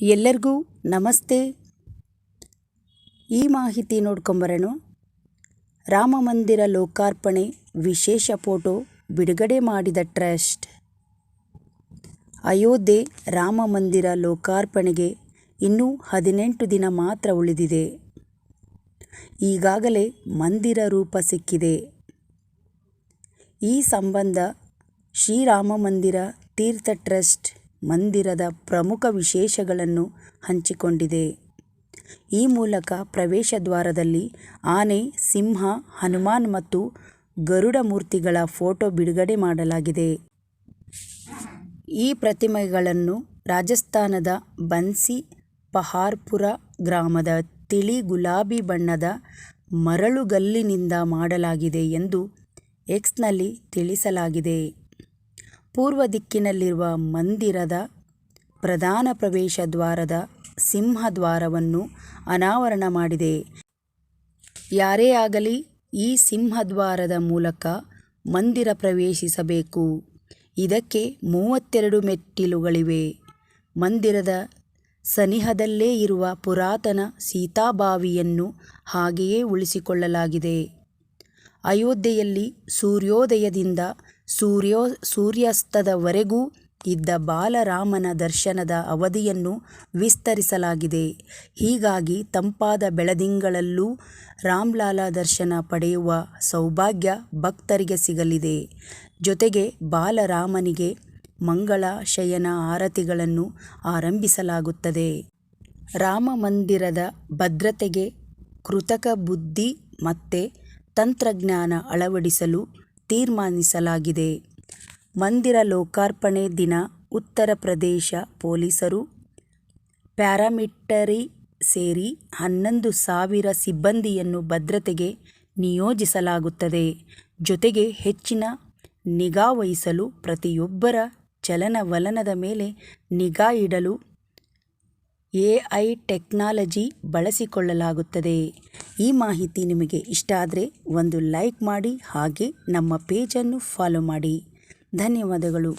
ಎಲ್ಲರಿಗೂ ನಮಸ್ತೆ. ಈ ಮಾಹಿತಿ ನೋಡ್ಕೊಂಬರೋಣ. ರಾಮ ಮಂದಿರ ಲೋಕಾರ್ಪಣೆ ವಿಶೇಷ ಫೋಟೋ ಬಿಡುಗಡೆ ಮಾಡಿದ ಟ್ರಸ್ಟ್. ಅಯೋಧ್ಯೆ ರಾಮ ಮಂದಿರ ಲೋಕಾರ್ಪಣೆಗೆ ಇನ್ನೂ ಹದಿನೆಂಟು ದಿನ ಮಾತ್ರ ಉಳಿದಿದೆ. ಈಗಾಗಲೇ ಮಂದಿರ ರೂಪ ಸಿಕ್ಕಿದೆ. ಈ ಸಂಬಂಧ ಶ್ರೀರಾಮ ಮಂದಿರ ತೀರ್ಥ ಟ್ರಸ್ಟ್ ಮಂದಿರದ ಪ್ರಮುಖ ವಿಶೇಷಗಳನ್ನು ಹಂಚಿಕೊಂಡಿದೆ. ಈ ಮೂಲಕ ಪ್ರವೇಶ ದ್ವಾರದಲ್ಲಿ ಆನೆ, ಸಿಂಹ, ಹನುಮಾನ್ ಮತ್ತು ಗರುಡ ಮೂರ್ತಿಗಳ ಫೋಟೋ ಬಿಡುಗಡೆ ಮಾಡಲಾಗಿದೆ. ಈ ಪ್ರತಿಮೆಗಳನ್ನು ರಾಜಸ್ಥಾನದ ಬನ್ಸಿ ಪಹಾರ್ಪುರ ಗ್ರಾಮದ ತಿಳಿ ಗುಲಾಬಿ ಬಣ್ಣದ ಮರಳುಗಲ್ಲಿನಿಂದ ಮಾಡಲಾಗಿದೆ ಎಂದು ಎಕ್ಸ್ನಲ್ಲಿ ತಿಳಿಸಲಾಗಿದೆ. ಪೂರ್ವ ದಿಕ್ಕಿನಲ್ಲಿರುವ ಮಂದಿರದ ಪ್ರಧಾನ ಪ್ರವೇಶ ದ್ವಾರದ ಸಿಂಹದ್ವಾರವನ್ನು ಅನಾವರಣ ಮಾಡಿದೆ. ಯಾರೇ ಆಗಲಿ ಈ ಸಿಂಹದ್ವಾರದ ಮೂಲಕ ಮಂದಿರ ಪ್ರವೇಶಿಸಬೇಕು. ಇದಕ್ಕೆ ಮೂವತ್ತೆರಡು ಮೆಟ್ಟಿಲುಗಳಿವೆ. ಮಂದಿರದ ಸನಿಹದಲ್ಲೇ ಇರುವ ಪುರಾತನ ಸೀತಾಬಾವಿಯನ್ನು ಹಾಗೆಯೇ ಉಳಿಸಿಕೊಳ್ಳಲಾಗಿದೆ. ಅಯೋಧ್ಯೆಯಲ್ಲಿ ಸೂರ್ಯೋದಯದಿಂದ ಸೂರ್ಯೋ, ಸೂರ್ಯಾಸ್ತದವರೆಗೂ ಇದ್ದ ಬಾಲರಾಮನ ದರ್ಶನದ ಅವಧಿಯನ್ನು ವಿಸ್ತರಿಸಲಾಗಿದೆ. ಹೀಗಾಗಿ ತಂಪಾದ ಬೆಳದಿಂಗಳಲ್ಲೂ ರಾಮ್ಲಾಲ ದರ್ಶನ ಪಡೆಯುವ ಸೌಭಾಗ್ಯ ಭಕ್ತರಿಗೆ ಸಿಗಲಿದೆ. ಜೊತೆಗೆ ಬಾಲರಾಮನಿಗೆ ಮಂಗಳ ಶಯನ ಆರತಿಗಳನ್ನು ಆರಂಭಿಸಲಾಗುತ್ತದೆ. ರಾಮ ಮಂದಿರದ ಭದ್ರತೆಗೆ ಕೃತಕ ಬುದ್ಧಿ ಮತ್ತೆ ತಂತ್ರಜ್ಞಾನ ಅಳವಡಿಸಲು ತೀರ್ಮಾನಿಸಲಾಗಿದೆ. ಮಂದಿರ ಲೋಕಾರ್ಪಣೆ ದಿನ ಉತ್ತರ ಪ್ರದೇಶ ಪೊಲೀಸರು, ಪ್ಯಾರಾಮಿಟರಿ ಸೇರಿ ಹನ್ನೊಂದು ಸಾವಿರ ಸಿಬ್ಬಂದಿಯನ್ನು ಭದ್ರತೆಗೆ ನಿಯೋಜಿಸಲಾಗುತ್ತದೆ. ಜೊತೆಗೆ ಹೆಚ್ಚಿನ ನಿಗಾ ವಹಿಸಲು ಪ್ರತಿಯೊಬ್ಬರ ಚಲನವಲನದ ಮೇಲೆ ನಿಗಾ ಇಡಲು ಎಐ ಟೆಕ್ನಾಲಜಿ ಬಳಸಿಕೊಳ್ಳಲಾಗುತ್ತದೆ. ಈ ಮಾಹಿತಿ ನಿಮಗೆ ಇಷ್ಟ ಆದರೆ ಒಂದು ಲೈಕ್ ಮಾಡಿ ಹಾಗೆ ನಮ್ಮ ಪೇಜನ್ನು ಫಾಲೋ ಮಾಡಿ. ಧನ್ಯವಾದಗಳು.